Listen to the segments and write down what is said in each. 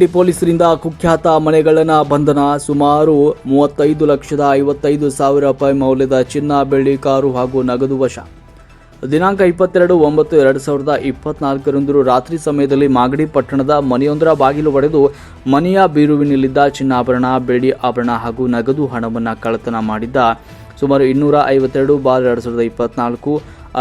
D ಪೊಲೀಸರಿಂದ ಕುಖ್ಯಾತ ಮನೆಗಳನ್ನ ಬಂಧನ. ಸುಮಾರು ಮೂವತ್ತೈದು ಲಕ್ಷದ ಐವತ್ತೈದು ಸಾವಿರ ರೂಪಾಯಿ ಮೌಲ್ಯದ ಚಿನ್ನ, ಬೆಳ್ಳಿ, ಕಾರು ಹಾಗೂ ನಗದು ವಶ. ದಿನಾಂಕ ಇಪ್ಪತ್ತೆರಡು ಒಂಬತ್ತು ಎರಡು ಸಾವಿರದ ಇಪ್ಪತ್ನಾಲ್ಕರಂದು ರಾತ್ರಿ ಸಮಯದಲ್ಲಿ ಮಾಗಡಿ ಪಟ್ಟಣದ ಮನೆಯೊಂದರ ಬಾಗಿಲು ಒಡೆದು ಮನೆಯ ಬೀರುವಿನಲ್ಲಿದ್ದ ಚಿನ್ನಾಭರಣ, ಬೆಳ್ಳಿ ಆಭರಣ ಹಾಗೂ ನಗದು ಹಣವನ್ನು ಕಳ್ಳತನ ಮಾಡಿದ್ದ. ಸುಮಾರು ಇನ್ನೂರ ಐವತ್ತೆರಡು ಬಾರ್ ಎರಡು ಸಾವಿರದ ಇಪ್ಪತ್ನಾಲ್ಕು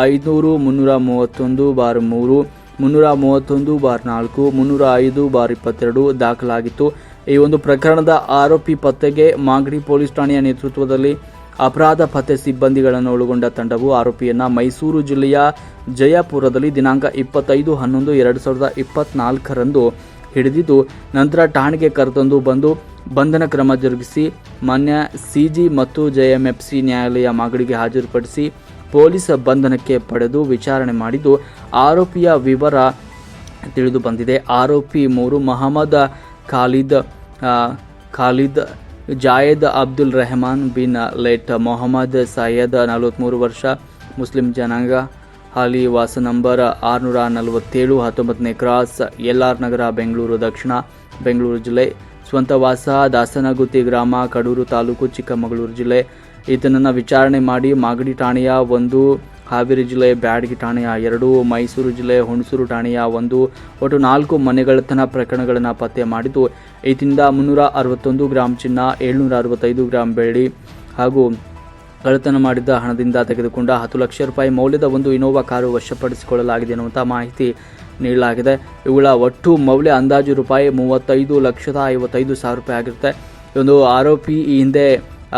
ಐದುನೂರು ಮುನ್ನೂರ ಮೂವತ್ತೊಂದು ಬಾರ್ ಮೂರು ಮುನ್ನೂರ ಮೂವತ್ತೊಂದು ಬಾರ್ ನಾಲ್ಕು, ಮುನ್ನೂರ ಐದು ಬಾರ್ ಇಪ್ಪತ್ತೆರಡು ದಾಖಲಾಗಿತ್ತು. ಈ ಒಂದು ಪ್ರಕರಣದ ಆರೋಪಿ ಪತ್ತೆಗೆ ಮಾಗಡಿ ಪೊಲೀಸ್ ಠಾಣೆಯ ನೇತೃತ್ವದಲ್ಲಿ ಅಪರಾಧ ಪತ್ತೆ ಸಿಬ್ಬಂದಿಗಳನ್ನು ಒಳಗೊಂಡ ತಂಡವು ಆರೋಪಿಯನ್ನು ಮೈಸೂರು ಜಿಲ್ಲೆಯ ಜಯಪುರದಲ್ಲಿ ದಿನಾಂಕ ಇಪ್ಪತ್ತೈದು ಹನ್ನೊಂದು ಎರಡು ಸಾವಿರದ ಇಪ್ಪತ್ನಾಲ್ಕರಂದು ಹಿಡಿದಿದ್ದು, ನಂತರ ಠಾಣೆಗೆ ಕರೆತಂದು ಬಂದು ಬಂಧನ ಕ್ರಮ ಜರುಗಿಸಿ ಮಾನ್ಯ ಸಿಜಿ ಮತ್ತು ಜೆಎಂಎಫ್ಸಿ ನ್ಯಾಯಾಲಯ ಮಾಗಡಿಗೆ ಹಾಜರುಪಡಿಸಿ ಪೊಲೀಸ್ ಬಂಧನಕ್ಕೆ ಪಡೆದು ವಿಚಾರಣೆ ಮಾಡಿದ್ದು ಆರೋಪಿಯ ವಿವರ ತಿಳಿದು ಬಂದಿದೆ. ಆರೋಪಿ ಮೂರು ಮೊಹಮ್ಮದ್ ಖಾಲಿದ್ ಖಾಲಿದ್ ಜಾಯದ್ ಅಬ್ದುಲ್ ರೆಹಮಾನ್ ಬಿನ್ ಲೇಟ್ ಮೊಹಮ್ಮದ್ ಸೈಯದ್ ನಲವತ್ತ್ಮೂರು ವರ್ಷ, ಮುಸ್ಲಿಂ ಜನಾಂಗ, ಹಾಲಿ ವಾಸ ನಂಬರ್ ಆರುನೂರ ನಲವತ್ತೇಳು, ಹತ್ತೊಂಬತ್ತನೇ cross, L R Nagar, Bengaluru ದಕ್ಷಿಣ, ಬೆಂಗಳೂರು ಜಿಲ್ಲೆ. ಸ್ವಂತ ವಾಸ ದಾಸನಗುತ್ತಿ ಗ್ರಾಮ, ಕಡೂರು ತಾಲೂಕು, ಚಿಕ್ಕಮಗಳೂರು ಜಿಲ್ಲೆ. ಈತನನ್ನು ವಿಚಾರಣೆ ಮಾಡಿ ಮಾಗಡಿ ಠಾಣೆಯ ಒಂದು, ಹಾವೇರಿ ಜಿಲ್ಲೆ ಬ್ಯಾಡಗಿ ಠಾಣೆಯ ಎರಡು, ಮೈಸೂರು ಜಿಲ್ಲೆ ಹುಣಸೂರು ಠಾಣೆಯ ಒಂದು, ಒಟ್ಟು ನಾಲ್ಕು ಮನೆಗಳತನ ಪ್ರಕರಣಗಳನ್ನು ಪತ್ತೆ ಮಾಡಿದ್ದು. ಈತಿಂದ ಮುನ್ನೂರ ಅರವತ್ತೊಂದು ಗ್ರಾಂ ಚಿನ್ನ, ಏಳ್ನೂರ ಅರವತ್ತೈದು ಗ್ರಾಂ ಬೆಳ್ಳಿ ಹಾಗೂ ಕಳ್ಳತನ ಮಾಡಿದ್ದ ಹಣದಿಂದ ತೆಗೆದುಕೊಂಡ ಹತ್ತು ಲಕ್ಷ ರೂಪಾಯಿ ಮೌಲ್ಯದ ಒಂದು ಇನೋವಾ ಕಾರು ವಶಪಡಿಸಿಕೊಳ್ಳಲಾಗಿದೆ ಎನ್ನುವಂಥ ಮಾಹಿತಿ ನೀಡಲಾಗಿದೆ. ಇವುಗಳ ಒಟ್ಟು ಮೌಲ್ಯ ಅಂದಾಜು ರೂಪಾಯಿ ಮೂವತ್ತೈದು ಲಕ್ಷದ ಐವತ್ತೈದು ಸಾವಿರ ರೂಪಾಯಿ ಆಗಿರುತ್ತೆ. ಒಂದು ಆರೋಪಿ ಈ ಹಿಂದೆ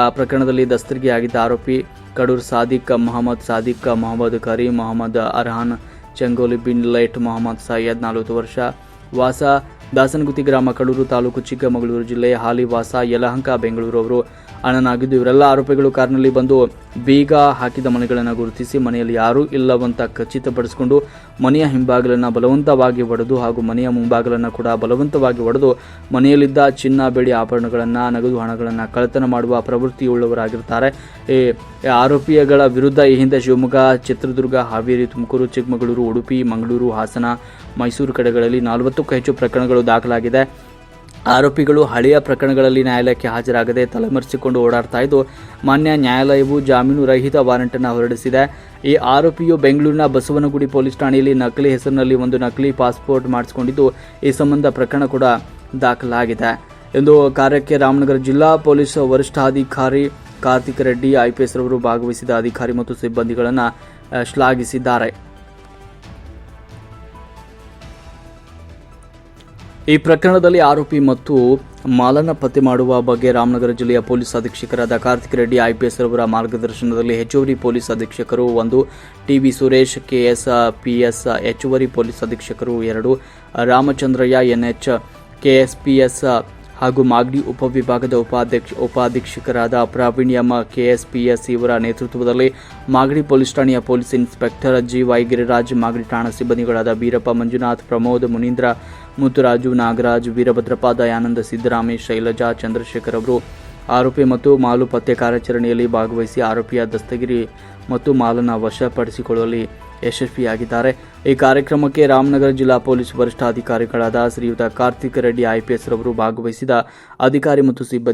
ಪ್ರಕರಣದಲ್ಲಿ ದಸ್ತರಿಗೆ ಆಗಿದ್ದ ಆರೋಪಿ ಕಡೂರ್ ಸಾದಿಕ್, ಮೊಹಮ್ಮದ್ ಸಾದಿಕ್, ಮೊಹಮ್ಮದ್ ಕರೀಂ, ಮೊಹಮ್ಮದ್ ಅರ್ಹಾನ್, ಚಂಗೋಲಿ ಬಿನ್ ಲೈಟ್, ಮೊಹಮ್ಮದ್ ಸೈಯದ್, ನಲವತ್ತು ವರ್ಷ ವಾಸ ದಾಸನಗುತ್ತಿ ಗ್ರಾಮ ಕಡೂರು ತಾಲೂಕು ಚಿಕ್ಕಮಗಳೂರು ಜಿಲ್ಲೆ ಹಾಲಿವಾಸ, ಯಲಹಂಕ, ಬೆಂಗಳೂರು ಅವರು ಅಣ್ಣನಾಗಿದ್ದು ಇವರೆಲ್ಲ ಆರೋಪಿಗಳು ಕಾರಿನಲ್ಲಿ ಬಂದು ಬೀಗ ಹಾಕಿದ ಮನೆಗಳನ್ನು ಗುರುತಿಸಿ ಮನೆಯಲ್ಲಿ ಯಾರೂ ಇಲ್ಲವಂತ ಖಚಿತಪಡಿಸಿಕೊಂಡು ಮನೆಯ ಹಿಂಭಾಗಲನ್ನು ಬಲವಂತವಾಗಿ ಒಡೆದು ಹಾಗೂ ಮನೆಯ ಮುಂಭಾಗಲನ್ನು ಕೂಡ ಬಲವಂತವಾಗಿ ಒಡೆದು ಮನೆಯಲ್ಲಿದ್ದ ಚಿನ್ನ, ಬೆಳ್ಳಿ ಆಭರಣಗಳನ್ನು, ನಗದು ಹಣಗಳನ್ನು ಕಳತನ ಮಾಡುವ ಪ್ರವೃತ್ತಿಯುಳ್ಳವರಾಗಿರ್ತಾರೆ. ಈ ಆರೋಪಿಗಳ ವಿರುದ್ಧ ಈ ಹಿಂದೆ ಶಿವಮೊಗ್ಗ, ಚಿತ್ರದುರ್ಗ, ಹಾವೇರಿ, ತುಮಕೂರು, ಚಿಕ್ಕಮಗಳೂರು, ಉಡುಪಿ, ಮಂಗಳೂರು, ಹಾಸನ, ಮೈಸೂರು ಕಡೆಗಳಲ್ಲಿ ನಲವತ್ತಕ್ಕೂ ಹೆಚ್ಚು ಪ್ರಕರಣಗಳು ದಾಖಲಾಗಿದೆ. ಆರೋಪಿಗಳು ಹಳೆಯ ಪ್ರಕರಣಗಳಲ್ಲಿ ನ್ಯಾಯಾಲಯಕ್ಕೆ ಹಾಜರಾಗದೆ ತಲೆಮರೆಸಿಕೊಂಡು ಓಡಾಡ್ತಾ ಇದ್ದು, ಮಾನ್ಯ ನ್ಯಾಯಾಲಯವು ಜಾಮೀನು ರಹಿತ ವಾರೆಂಟನ್ನು ಹೊರಡಿಸಿದೆ. ಈ ಆರೋಪಿಯು ಬೆಂಗಳೂರಿನ ಬಸವನಗುಡಿ ಪೊಲೀಸ್ ಠಾಣೆಯಲ್ಲಿ ನಕಲಿ ಹೆಸರಿನಲ್ಲಿ ಒಂದು ನಕಲಿ ಪಾಸ್ಪೋರ್ಟ್ ಮಾಡಿಸಿಕೊಂಡಿದ್ದು, ಈ ಸಂಬಂಧ ಪ್ರಕರಣ ಕೂಡ ದಾಖಲಾಗಿದೆ. ಎಂದು ಕಾರ್ಯಕ್ಕೆ ರಾಮನಗರ ಜಿಲ್ಲಾ ಪೊಲೀಸ್ ವರಿಷ್ಠಾಧಿಕಾರಿ ಕಾರ್ತಿಕ್ ರೆಡ್ಡಿ ಐಪಿಎಸ್ ರವರು ಭಾಗವಹಿಸಿದ ಅಧಿಕಾರಿ ಮತ್ತು ಸಿಬ್ಬಂದಿಗಳನ್ನು ಶ್ಲಾಘಿಸಿದ್ದಾರೆ. ಈ ಪ್ರಕರಣದಲ್ಲಿ ಆರೋಪಿ ಮತ್ತು ಮಾಲನ ಪತ್ತೆ ಮಾಡುವ ಬಗ್ಗೆ ರಾಮನಗರ ಜಿಲ್ಲೆಯ ಪೊಲೀಸ್ ಅಧೀಕ್ಷಕರಾದ ಕಾರ್ತಿಕ್ ರೆಡ್ಡಿ ಐಪಿಎಸ್ ರವರ ಮಾರ್ಗದರ್ಶನದಲ್ಲಿ ಹೆಚ್ಚುವರಿ ಪೊಲೀಸ್ ಅಧೀಕ್ಷಕರು ಒಂದು T V Suresh KS PS ಹೆಚ್ಚುವರಿ ಪೊಲೀಸ್ ಅಧೀಕ್ಷಕರು ಎರಡು, ರಾಮಚಂದ್ರಯ್ಯ ಎನ್ಎಚ್ ಕೆಎಸ್ಪಿಎಸ್ ಹಾಗೂ ಮಾಗ್ಡಿ ಉಪವಿಭಾಗದ ಉಪಾಧ್ಯಕ್ಷ ಉಪಾಧೀಕ್ಷಕರಾದ ಪ್ರಾವೀಣ್ಯಮ್ಮ ಕೆಎಸ್ಪಿಎಸ್ ಇವರ ನೇತೃತ್ವದಲ್ಲಿ ಮಾಗಡಿ ಪೊಲೀಸ್ ಠಾಣೆಯ police inspector G Y Giriraj Magadi ಠಾಣಾ ಸಿಬ್ಬಂದಿಗಳಾದ ವೀರಪ್ಪ ಮಂಜುನಾಥ್, ಪ್ರಮೋದ್ ಮುನೀಂದ್ರ, ಮುತ್ತುರಾಜು ನಾಗರಾಜ್, ವೀರಭದ್ರಪ್ಪ ದಯಾನಂದ ಸಿದ್ದರಾಮೇಶ್ ಶೈಲಜಾ ಚಂದ್ರಶೇಖರ್ ಅವರು ಆರೋಪಿ ಮತ್ತು ಮಾಲು ಪತ್ತೆ ಕಾರ್ಯಾಚರಣೆಯಲ್ಲಿ ಭಾಗವಹಿಸಿ ಆರೋಪಿಯ ದಸ್ತಗಿರಿ ಮತ್ತು ಮಾಲನ್ನು ವಶಪಡಿಸಿಕೊಳ್ಳುವಲ್ಲಿ ಯಶಸ್ವಿಯಾಗಿದ್ದಾರೆ. ಈ ಕಾರ್ಯಕ್ರಮಕ್ಕೆ ರಾಮನಗರ ಜಿಲ್ಲಾ ಪೊಲೀಸ್ ವರಿಷ್ಠಾಧಿಕಾರಿಗಳಾದ ಶ್ರೀಯುತ ಕಾರ್ತಿಕ್ ರೆಡ್ಡಿ ಐಪಿಎಸ್ ರವರು ಭಾಗವಹಿಸಿದ ಅಧಿಕಾರಿ ಮತ್ತು ಸಿಬ್ಬಂದಿ